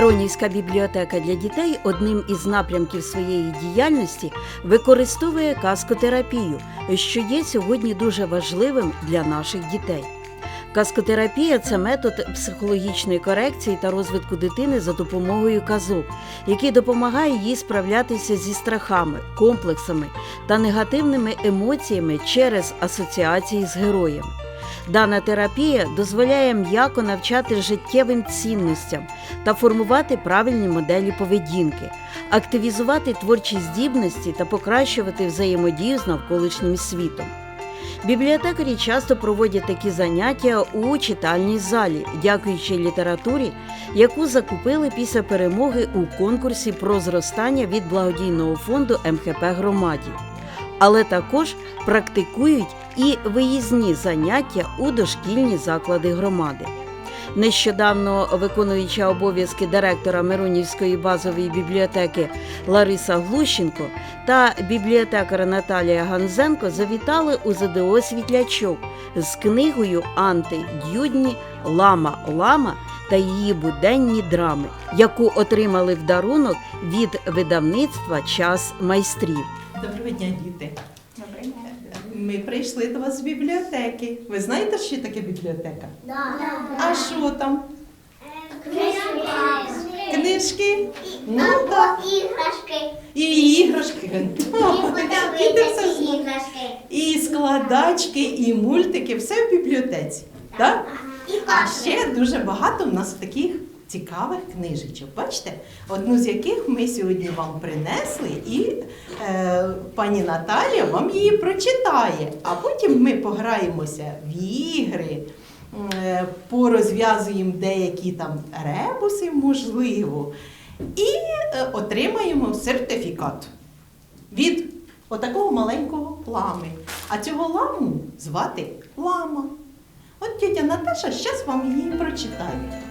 Миронівська бібліотека для дітей одним із напрямків своєї діяльності використовує каскотерапію, що є сьогодні дуже важливим для наших дітей. Каскотерапія це метод психологічної корекції та розвитку дитини за допомогою казок, який допомагає їй справлятися зі страхами, комплексами та негативними емоціями через асоціації з героями. Дана терапія дозволяє м'яко навчати життєвим цінностям та формувати правильні моделі поведінки, активізувати творчі здібності та покращувати взаємодію з навколишнім світом. Бібліотекарі часто проводять такі заняття у читальній залі, дякуючи літературі, яку закупили після перемоги у конкурсі про зростання від благодійного фонду МХП громаді. Але також практикують і виїзні заняття у дошкільні заклади громади. Нещодавно виконуюча обов'язки директора Миронівської базової бібліотеки Лариса Глущенко та бібліотекар Наталія Ганзенко завітали у ЗДО Світлячок з книгою Анти Дюдні Лама Лама та її буденні драми, яку отримали в дарунок від видавництва Час майстрів. Доброго дня, діти. Ми прийшли до вас з бібліотеки. Ви знаєте, що таке бібліотека? А що там? Книжки? Ну так. Іграшки. І іграшки. О, діти все знають. іграшки. І складачки, і мультики, все в бібліотеці. Так? А ще дуже багато в нас таких цікавих книжечок. Бачите, одну з яких ми сьогодні вам принесли, і е, пані Наталія вам її прочитає. А потім ми пограємося в ігри, е, порозв'язуємо деякі там ребуси, можливо, і е, отримаємо сертифікат від отакого маленького лами. А цього ламу звати лама. От тітя Наташа зараз вам її прочитає.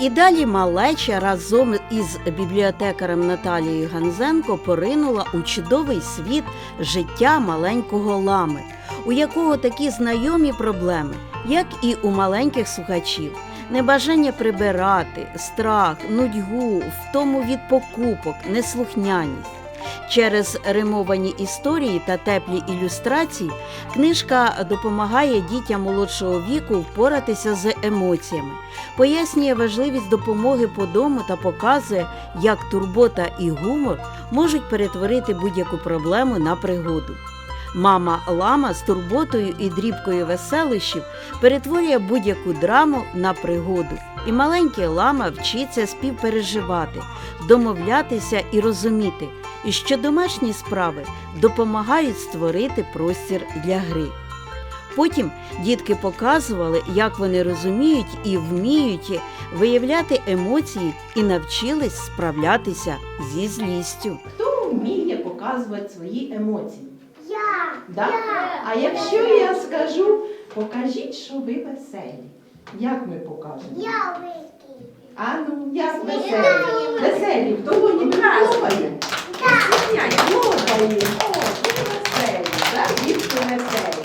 І далі малеча разом із бібліотекарем Наталією Ганзенко поринула у чудовий світ життя маленького лами, у якого такі знайомі проблеми, як і у маленьких слухачів. Небажання прибирати, страх, нудьгу, втому від покупок, неслухняність. Через римовані історії та теплі ілюстрації книжка допомагає дітям молодшого віку впоратися з емоціями, пояснює важливість допомоги по дому та показує, як турбота і гумор можуть перетворити будь-яку проблему на пригоду. Мама Лама з турботою і дрібкою веселищів перетворює будь-яку драму на пригоду, і маленький лама вчиться співпереживати, домовлятися і розуміти, і що домашні справи допомагають створити простір для гри. Потім дітки показували, як вони розуміють і вміють виявляти емоції і навчились справлятися зі злістю. Хто вміє показувати свої емоції? Я. Да? А якщо я скажу, покажіть, що ви веселі. Як ми покажемо? Я великий. А ну, як веселі? Веселі, в долоні хлопає. Хлопає. О, веселі, так? Дітки веселі.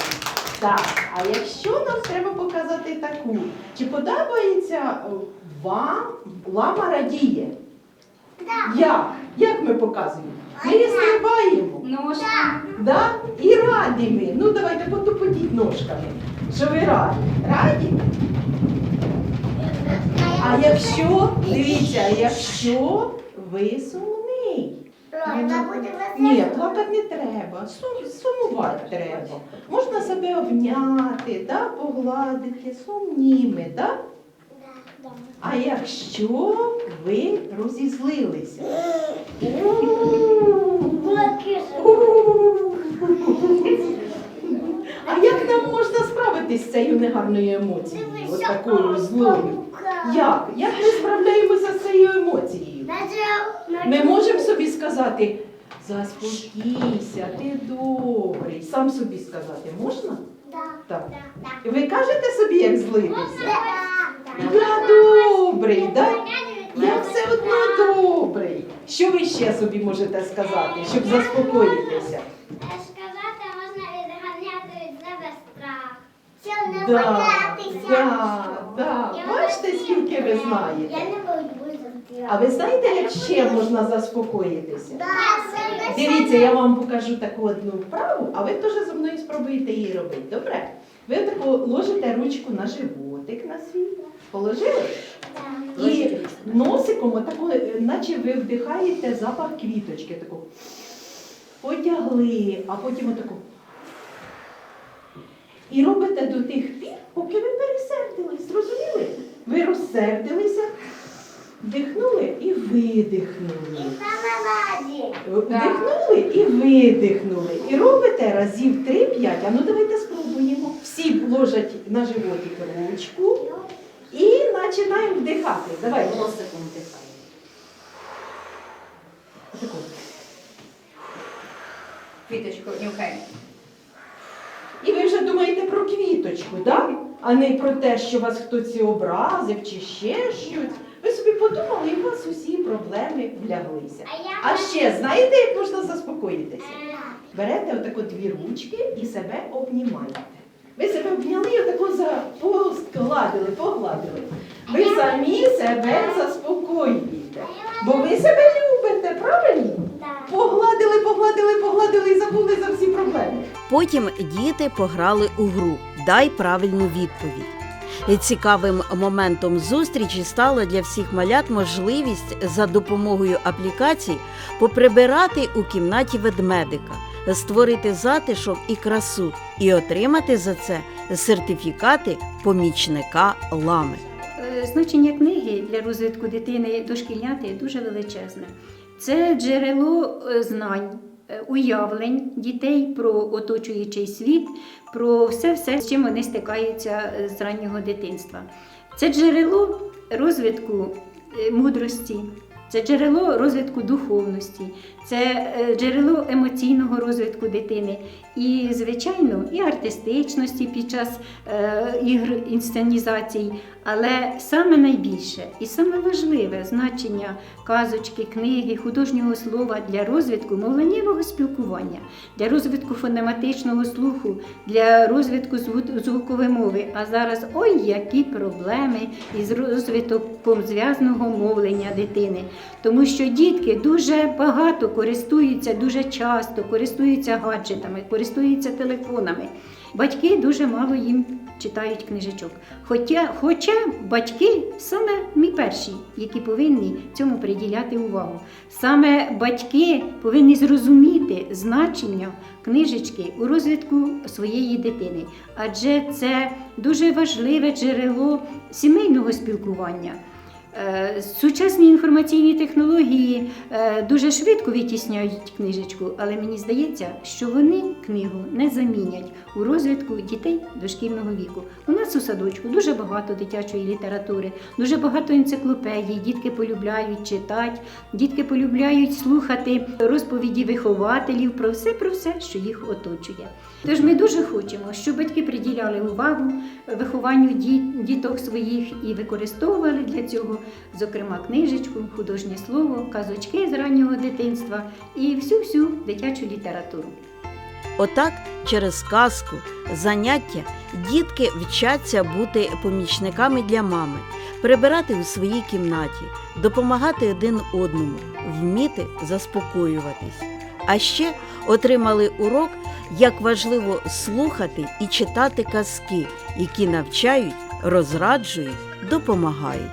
Так, а якщо нам треба показати таку, чи подобається е, вам лама радіє? Як? Як ми показуємо? Ми стрибаємо. Ножка. Да? І раді ми. Ну давайте потупотіть ножками. Що ви раді? Раді? А якщо, дивіться, якщо ви сумний. Буде Ні, плакати не треба, сум- сумувати треба. Можна себе обняти, да? погладити, сумніми, да? А якщо ви розізлилися? А як нам можна справитись з цією негарною емоцією? Ось такою злою? Як? Як ми справляємося? Ми можемо собі сказати, заспокійся, ти добрий. Сам собі сказати можна? Так. Ви кажете собі, як злитися? Я добрий, так? Я все одно добрий. Що ви ще собі можете сказати, щоб заспокоїтися? Сказати можна відганяти від себе страх. Щоб не Да, боятися. да, да. Бачите, скільки ви знаєте? Я не боюся. А ви знаєте, як ще можна заспокоїтися? Дивіться, я вам покажу таку одну вправу, а ви теж зі мною спробуєте її робити. Добре? Ви таку ложите ручку на животик на свій. Положили? І носиком, отако, е, наче ви вдихаєте запах квіточки. Таку. Потягли, а потім отаку. І робите до тих пір, поки ви пересердились. Зрозуміли? Ви розсердилися, вдихнули і видихнули. Вдихнули і видихнули. І робите разів 3-5. А ну давайте спробуємо. Всі ложать на животик ручку і починаємо вдихати. Давай носиком вдихаємо. Квіточку нюхаємо. І ви вже думаєте про квіточку, так? А не про те, що вас хтось образив чи ще щось. Ви собі подумали, і у вас усі проблеми вляглися. А ще знаєте, як можна заспокоїтися? Берете отако дві ручки і себе обнімаєте. Ви себе обняли і отако за погладили, погладили. Ви самі себе заспокоюєте. Бо ви себе любите, правильно? Погладили, погладили, погладили і забули за всі проблеми. Потім діти пограли у гру Дай правильну відповідь. Цікавим моментом зустрічі стала для всіх малят можливість за допомогою аплікацій поприбирати у кімнаті ведмедика, створити затишок і красу і отримати за це сертифікати помічника лами. Е, Значення книги для розвитку дитини дошкільняти дуже величезне. Це джерело е, знань, уявлень дітей про оточуючий світ, про все, все, з чим вони стикаються е, з раннього дитинства. Це джерело розвитку е, мудрості, це джерело розвитку духовності, це е, джерело емоційного розвитку дитини і, звичайно, і артистичності під час е, ігр інсценізацій. Але саме найбільше і саме важливе значення казочки, книги, художнього слова для розвитку мовленнєвого спілкування, для розвитку фонематичного слуху, для розвитку зву- звукової мови. А зараз ой, які проблеми із розвитком зв'язного мовлення дитини. Тому що дітки дуже багато користуються, дуже часто користуються гаджетами, користуються телефонами. Батьки дуже мало їм читають книжечок. Хоча, хоча батьки саме ми перші, які повинні цьому приділяти увагу. Саме батьки повинні зрозуміти значення книжечки у розвитку своєї дитини, адже це дуже важливе джерело сімейного спілкування. Е, Сучасні інформаційні технології е, дуже швидко витісняють книжечку, але мені здається, що вони книгу не замінять у розвитку дітей дошкільного віку. У нас у садочку дуже багато дитячої літератури, дуже багато енциклопедій. Дітки полюбляють читати, дітки полюбляють слухати розповіді вихователів про все, про все, що їх оточує. Тож ми дуже хочемо, щоб батьки приділяли увагу вихованню діток своїх і використовували для цього, зокрема, книжечку, художнє слово, казочки з раннього дитинства і всю-всю дитячу літературу. Отак, через казку, заняття дітки вчаться бути помічниками для мами, прибирати у своїй кімнаті, допомагати один одному, вміти заспокоюватись. А ще отримали урок, як важливо слухати і читати казки, які навчають, розраджують, допомагають.